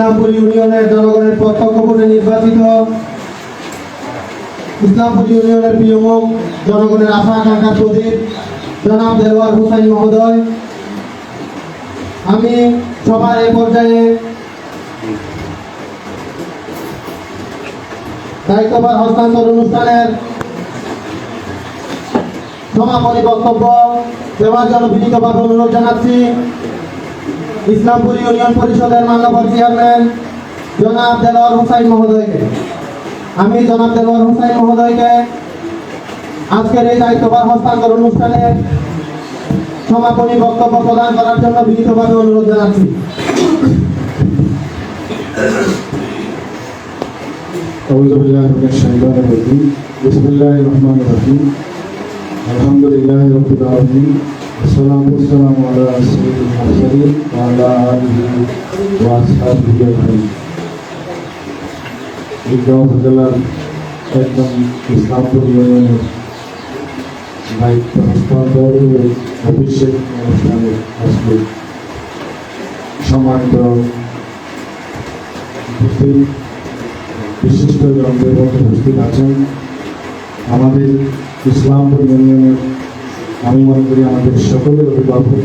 ইসলামপুর ইউনিয়নের জনগণের প্রত্যক্ষ ভোটে নির্বাচিত ইসলামপুর ইউনিয়নের প্রিয়মুখ জনগণের আশা আকাঙ্ক্ষার প্রতীক জনাব দেলোয়ার হুসাইন মহোদয়। আমি সবার এই পর্যায়ে দায়িত্বভার হস্তান্তর অনুষ্ঠানের সমাপনী বক্তব্য দেওয়ার জন্য বিনীতভাবে অনুরোধ জানাচ্ছি। ইসলামপুর ইউনিয়ন পরিষদের মান্যবর চেয়ারম্যান জনাব দেলোয়ার হুসাইন মহোদয়কে আমি জনাব দেলোয়ার হুসাইন মহোদয়কে আজকের এই দায়িত্বভার হস্তান্তর অনুষ্ঠানে সমাপনী বক্তব্য প্রদান করার জন্য বিনীতভাবে অনুরোধ জানাচ্ছি أعوذ بالله من الشيطان الرجيم بسم الله الرحمن الرحيم الحمد لله رب العالمين والصلاة والسلام على سيد المرسلين وعلى آله وأصحابه أجمعين বিজ্ঞান উপজেলার একদম ইসলামপুর ইউনিয়নের দায়িত্ব হস্তান্তর ও অভিষেক অনুষ্ঠানে আজকে সম্মানিত উপস্থিত বিশিষ্ট জনদের মধ্যে উপস্থিত আছেন আমাদের ইসলামপুর ইউনিয়নের আমি মনে করি আমাদের সকলের অভিভাবক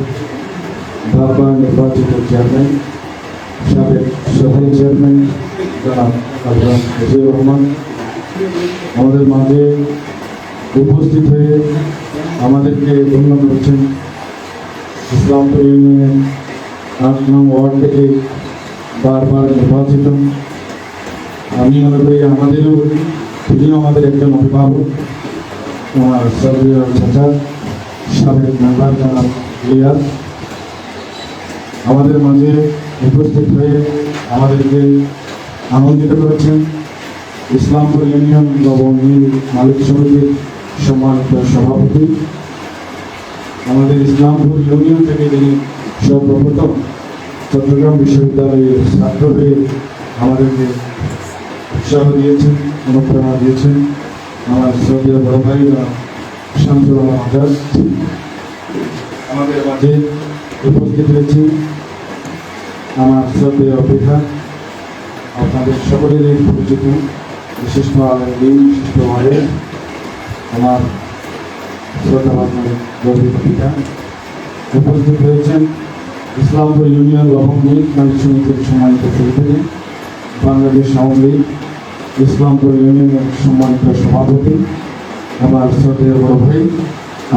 বারবার নির্বাচিত চেয়ারম্যান, সাবেক সভাপতি চেয়ারম্যান জনাব আজরাম রহমান, আমাদের মাঝে উপস্থিত হয়ে আমাদেরকে ধন্য করেছেন ইসলামপুর ইউনিয়নের আট নং ওয়ার্ড থেকে বারবার নির্বাচিত। আমি মনে করি আমাদেরও, তিনিও আমাদের একজন অভিভাবক, আমার চাচা সাবেক মেম্বার জনাব লিয়ার আমাদের মাঝে উপস্থিত হয়ে আমাদেরকে আনন্দিত করেছেন। ইসলামপুর ইউনিয়ন নবনীল মালিক সমিতির সম্মানিত সভাপতি। আমাদের ইসলামপুর ইউনিয়ন থেকে যিনি সর্বপ্রথম চট্টগ্রাম বিশ্ববিদ্যালয়ের ছাত্র হয়ে আমাদেরকে উৎসাহ দিয়েছেন, অনুপ্রেরণা দিয়েছেন। আমার শ্রদ্ধেয় বড় ভাই আজাদ আমাদের মাঝে উপস্থিত রয়েছে আমার শ্রদ্ধেয় অপেক্ষা। আপনাদের সকলেরই পরিচিত বিশিষ্ট আলেম বিশিষ্ট আলেম আমার শ্রদ্ধাবান গভীর পিতা উপস্থিত রয়েছেন ইসলামপুর ইউনিয়ন লবঙ্গী নারী সমিতির সম্মানিত সেক্রেটারি বাংলাদেশ আওয়ামী লীগ, ইসলামপুর ইউনিয়নের সম্মানিত সভাপতি আমার শ্রদ্ধেয় বড় ভাই,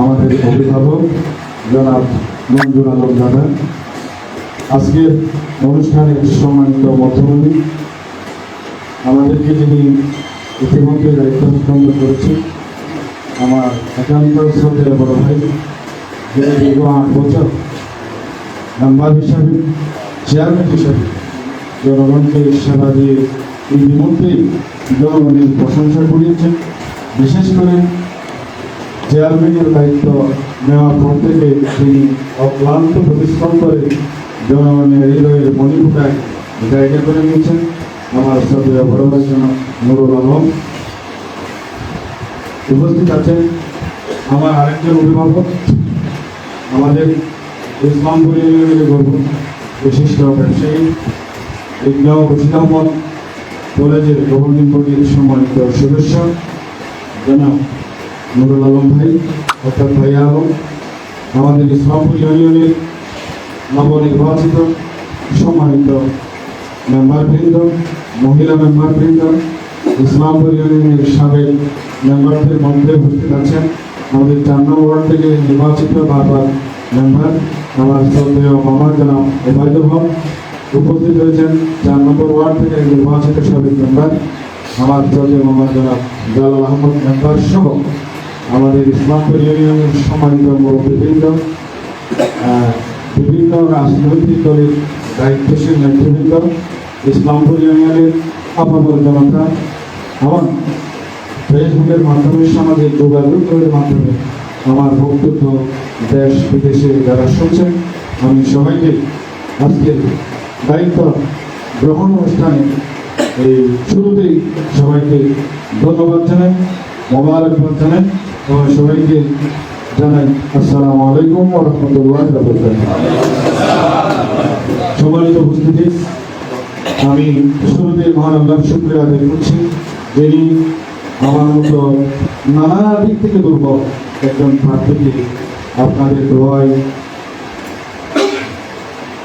আমাদের অভিভাবক, জনাব মঞ্জুর আলম দাদা। আজকের অনুষ্ঠানের সম্মানিত মধ্যমণি, আমাদেরকে যিনি ইতিমধ্যে দায়িত্ব হস্তান্তর করেছে আমার একান্ত শ্রদ্ধেয় বড় ভাই, যিনি দীর্ঘ আট বছর মেম্বার হিসাবে, চেয়ারম্যান হিসাবে জনগণকে সেবা দিয়ে ইতিমধ্যেই জনগণের প্রশংসা করিয়েছেন। বিশেষ করে চেয়ারম্যানের দায়িত্ব নেওয়ার পর থেকে তিনি অক্লান্ত পরিশ্রম করে জনগণের হৃদয়ের মণিপুটায় জায়গা করে নিয়েছেন। আমার সাথে বড় জনাব নুরুল আলম। উপস্থিত আছেন আমার আরেকজন অভিভাবক, আমাদের ইসলামপুর ইউনিয়নের গর্ব বিশিষ্ট ব্যবসায়ী বিজ্ঞান রশিদ আহমদ কলেজের গভর্নিং বডির সম্মানিত সদস্য। জনাব নুরুল আলম ভাই, অর্থাৎ ভাইয়া আলম, আমাদের ইসলামপুর ইউনিয়নের নবনির্বাচিত সম্মানিত মেম্বারবৃন্দ, মহিলা মেম্বারবৃন্দ, ইসলামপুর ইউনিয়নের সাবেক মেম্বারদের মধ্যে উপস্থিত আছেন আমাদের চার নম্বর ওয়ার্ড থেকে নির্বাচিত বারবার মেম্বার, আমার শ্রদ্ধেয় মামা জনাব ওবায়দুল হক, উপস্থিত হয়েছেন চার নম্বর ওয়ার্ড থেকে নির্বাচিত সাবেক মেম্বার। আমার শ্রদ্ধেয় মামা জনাব জালাল আহমদ মেম্বার সহ আমাদের ইসলামপুর ইউনিয়নের সম্মানিত মুরব্বীবৃন্দ বিভিন্ন রাজনৈতিক দলের দায়িত্বশীল নেতৃবৃন্দ, ইসলামপুর ইউনিয়নের আপামর জনতা, এবং ফেসবুকের মাধ্যমে সামাজিক যোগাযোগের মাধ্যমে আমার বক্তব্য দেশ বিদেশে যারা শুনছেন, আমি সবাইকে আজকের দায়িত্ব গ্রহণ অনুষ্ঠানে এই শুরুতেই সবাইকে ধন্যবাদ জানাই মোবারকবাদ জানাই, এবং সবাইকে জানাই আসসালামু আলাইকুম রহমতুল্লাহ সম্মানিত উপস্থিতি, আমি শুরুতে মহান আল্লাহ শুক্রিয়া আদায় করছি, যিনি আমার মতো নানা দিক থেকে দুর্বল একজন প্রার্থীকে আপনাদের দোয়ায়,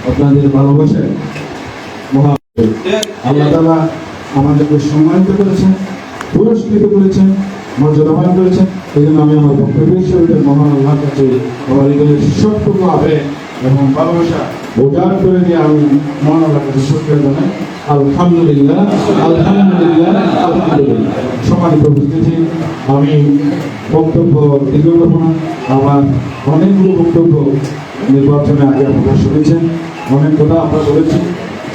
আপনাদের ভালোবাসে মহা আল্লাহ তালা আমাদেরকে সম্মানিত করেছেন, পুরস্কৃত করেছেন মর্যাদাবান করেছেন। এই জন্য আমি আমার বক্তব্যের মহান আল্লাহর কাছে আমার হৃদয়ের সবটুকু আবেগ এবং ভালোবাসা উজাড় করে দিয়ে আমি মহান আল্লাহর কাছে শুক্রিয়া জানাই। আলহামদুলিল্লাহ আলহামদুলিল্লাহ আলহামদুলিল্লাহ। আমি বক্তব্য দীর্ঘ না আমার অনেকগুলো বক্তব্য নির্বাচনে আগে আপনারা শুনেছেন, অনেক কথা আপনারা বলেছেন।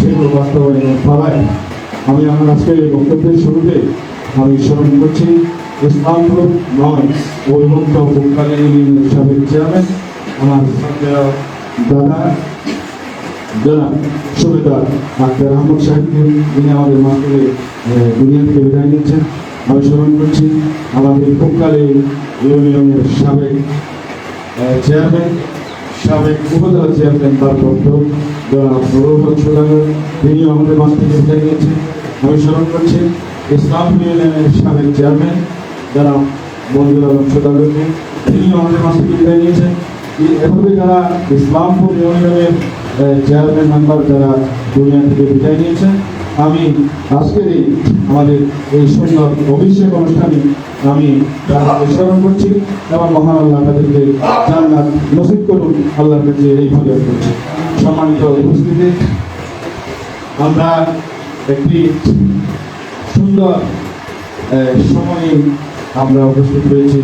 সেগুলো বাস্তবায়নের পালায় আমি আমার আজকে এই বক্তব্যের শুরুতে আমি স্মরণ করছি ইসলামপুর নয় ওইমুক্ত বুকালী ইউনিয়নের সাবেক চেয়ারম্যান, আমার দাদা জনাব সুবেদার আক্তার আহমদ সাহেবকে যিনি আমাদের মাধ্যমে দুনিয়া থেকে বিদায় নিচ্ছেন। আমি স্মরণ করছি, আমাদের বুকালী ইউনিয়নের সাবেক চেয়ারম্যান, সাবেক উপজেলা চেয়ারম্যান তার নুরুল হক তিনি আমাদের মাছ থেকে বিদায় নিয়েছেন আমি স্মরণ করছি ইসলাম ইউনিয়নের সাবেক চেয়ারম্যান জনাব মঞ্জুর আলম সদাগরকে তিনি আমাদের মাছ থেকে বিদায় নিয়েছেন এভাবে যারা ইসলামপুর ইউনিয়নের চেয়ারম্যান মেম্বার যারা দুনিয়া থেকে বিদায় নিয়েছেন আমি আজকের এই আমাদের এই সুন্দর অভিষেক অনুষ্ঠানে আমি তাদেরকে স্মরণ করছি এবং মহান আল্লাহ তাদেরকে জান্নাত নসিব করুন আল্লাহর কাছে এই ভাবে করছি সম্মানিত উপস্থিতি। আমরা একটি সুন্দর সময়ে আমরা উপস্থিত হয়েছি।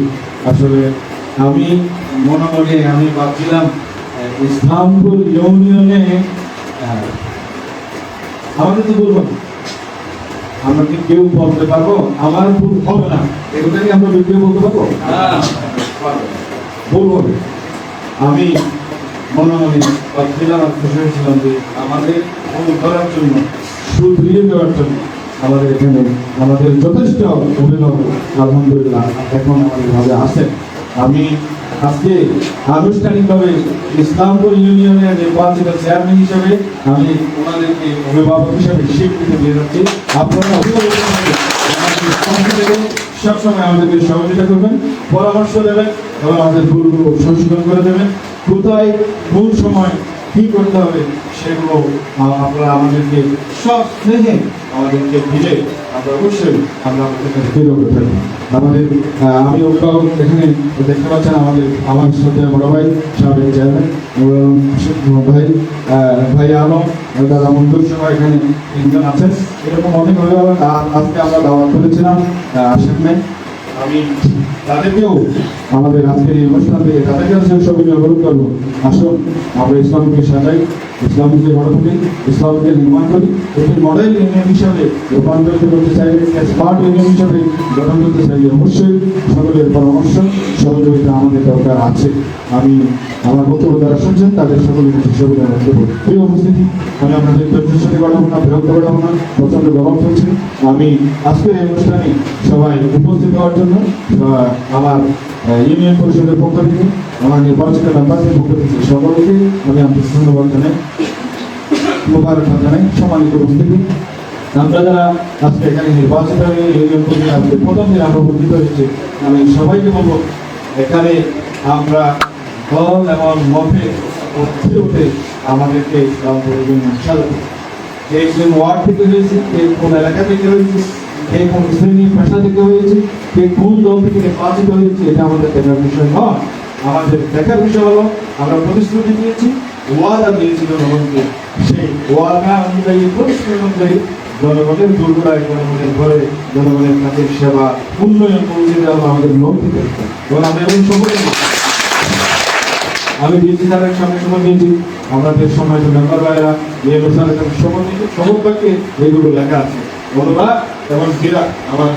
আসলে আমি মনে মনে আমি ভাবছিলাম ইসলামপুর ইউনিয়নে আমাদের তো বলব আমরা কি কেউ বলতে পারব? আমার ভুল হবে না। এগুলো কি আমরা কেউ বলতে পারব? ভুল হবে আমি মনে মনে ভাবছিলাম আর খুশি হয়েছিলাম যে আমাদের করার জন্য শুধরিয়ে দেওয়ার জন্য আমাদের এখানে আমাদের যথেষ্ট অভিনব, আলহামদুলিল্লাহ, এখন আমাদের ভাবে আছেন। আমি আজকে আনুষ্ঠানিকভাবে ইসলামপুর ইউনিয়নের নির্বাচিত চেয়ারম্যান হিসেবে আমি ওনাদেরকে অভিভাবক হিসেবে স্বীকৃতি দিয়ে যাচ্ছি। আপনারা অভিভাবক সবসময় আমাদেরকে সহযোগিতা করবেন, পরামর্শ দেবেন এবং আমাদের ভুলগুলো সংশোধন করে দেবেন। কোথায়, কোন সময় কি করতে হবে সেগুলো আপনারা আমাদেরকে সব স্নেহে আমাদেরকে দিলে আমরা অবশ্যই আমরা আমাদের কাছে কৃতজ্ঞ থাকব আমাদের আমি অভিভাবক এখানে দেখতে পাচ্ছেন আমাদের আমার সাথে বড় ভাই, সাবেক চেয়ারম্যান ভাই ভাই আলম দাদা মন্ডল সহ এখানে তিনজন আছেন। এরকম অনেক অভিভাবক আজকে আমরা দাওয়াত করেছিলাম নাই তাদেরকেও আমাদের আজকের এই অনুষ্ঠানে তাদেরকে ছবি অনুরোধ করব। আসুন আমরা ইসলামকে সাজাই। ইসলামকে গড়ে তুলি ইসলামকে নির্মাণ করি একটি মডেল ইউনিয়ন হিসাবে রূপান্তরিত করতে চাই স্মার্ট ইউনিয়ন হিসাবে গঠন করতে চাই। অবশ্যই সকলের পরামর্শ, সহযোগিতা আমাদের দরকার আছে। আমি আমার বক্তব্য যারা শুনছেন, তাদের সকলের সুবিধা দেবো প্রিয় উপস্থিতি, আমি আপনাদের ধৈর্যের সাথে করাবো না বিরক্ত করাবো না প্রচণ্ড গরম চলছে। আমি আজকের এই অনুষ্ঠানে সবাই উপস্থিত হওয়ার জন্য আমার ইউনিয়ন পরিষদের পক্ষ থেকে আমার নির্বাচিত মেম্বারদের পক্ষ থেকে সকলকে আমি আন্তরিক ধন্যবাদ জানাই, মোবারকবাদ জানাই, সম্মানিত উপস্থিতি। আমরা যারা আজকে এখানে নির্বাচিত হয়ে ইউনিয়ন পরিষদ আজকে প্রথম দিন আমরা উপস্থিত হয়েছি, আমি সবাইকে বলব, এখানে আমরা দল এবং মতে উঠে উঠে আমাদেরকে ইউনিয়ন সাজাতে ওয়ার্ড থেকে হয়েছে কোন এলাকা থেকে হয়েছে কোন শ্রেণি পেশা থেকে হয়েছে কে কোন দল থেকে নির্বাচিত হয়েছে, এটা আমাদের দেখার বিষয় নয়। আমাদের দেখার বিষয় হলো, আমরা প্রতিশ্রুতি দিয়েছি, ওয়াদা দিয়েছি জনগণকে। সেই ওয়াদা অনুযায়ী, প্রতিশ্রুতি অনুযায়ী জনগণের দুর্গরায় জনগণের ঘরে জনগণের কাছে সেবা, উন্নয়ন পৌঁছে দেওয়া আমাদের নৈতিক এবং আমরা এবং সকলে আমি দিয়েছি স্যারের সঙ্গে সময় দিয়েছি। আমাদের সময় মেম্বার ভাইরা সময় দিয়েছি। সময় বাক্যে লেখা আছে। ধন্যবাদ এবং ক্রীড়া আমার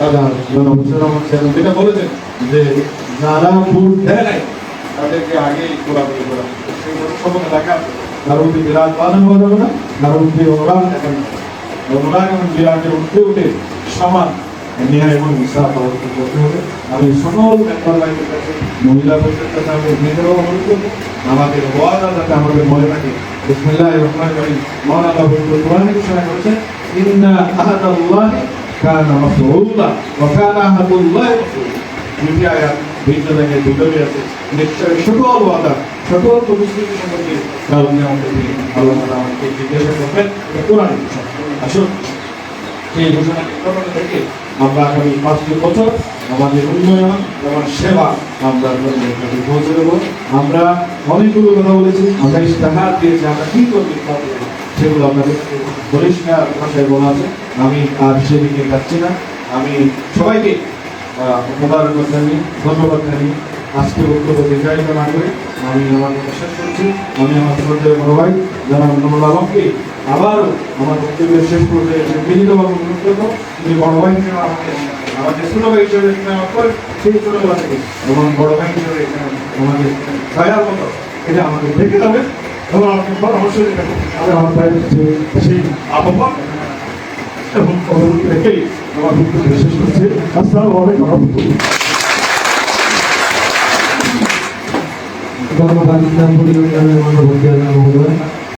আমার যেটা বলেছেন যে যারা দেয় নাই তাদেরকে আগেই গোলাপি করা সেই সময় আছে। কারণ বিরাট পালন হওয়া যাবে না কারণ কি অনুরাগ এবং বিরাটের উঠে উঠে সমান নেহা এবং অবশ্যই করতে হবে। আমি সকল মেম্বার ভাইদের কাছে মহিলা বৈঠকের কাছে আমি নিজেরাও অনুরোধ করব আমাদের ওয়াদা যাতে আমাদের মনে থাকে বিসমিল্লাহ রহমান রহিম, মহান আল্লাহ পবিত্র কোরআনে ঘোষণা করেছেন, ইন্না আহাদাল্লাহি কানা মাসউলা ওয়া কানা আহাদুল্লাহি দুটি আয়াত ভিন্ন জায়গায় দুটোই আছে। নিশ্চয় সকল ওয়াদা, সকল প্রতিশ্রুতি সম্পর্কে কারণে আমাদেরকে আল্লাহ তাআলা আমাদেরকে জিজ্ঞাসা করবেন। কোরআন আসুন, সেই ঘোষণাকে থেকে আমরা আগামী পাঁচটি বছর আমাদের উন্নয়ন এবং সেবা আমরা কাছে পৌঁছে দেবো। আমরা অনেকগুলো কথা বলেছি, আমরা ইস্তেহার দিয়েছি, আমরা কি করতে সেগুলো আপনাদের পরিষ্কার ভাষায় বলা আছে। আমি আর সেদিকে যাচ্ছি না। আমি সবাইকে মোবারকবাদ জানিয়ে, ধন্যবাদ জানিয়ে আজকে বক্তব্য দীর্ঘায়িত না করে আমি আমার কথা শেষ করছি। আমি আমার শ্রদ্ধেয় বড় ভাই নুরুল আলমকে আবারও আমার বক্তব্যের শেষ পর্যায়ে বিনীতভাবে অনুরোধ করব তিনি বড় ভাই হিসেবে আমাকে আমাকে ছোট ভাই হিসেবে এখানে আমার সেই ছোটবেলা থেকে, এবং বড় ভাই হিসেবে এখানে আমাকে ছায়ার মতো, এটা আমাকে দেখে যাবে এবং আমাকে পরামর্শ দেবে আমি আমার ভাইয়ের যে সেই আহ্বান এবং অনুরোধ রেখেই আমার বক্তব্য শেষ করছি। আসসালামু আলাইকুম রহমতুল্লাহ। ধন্যবাদ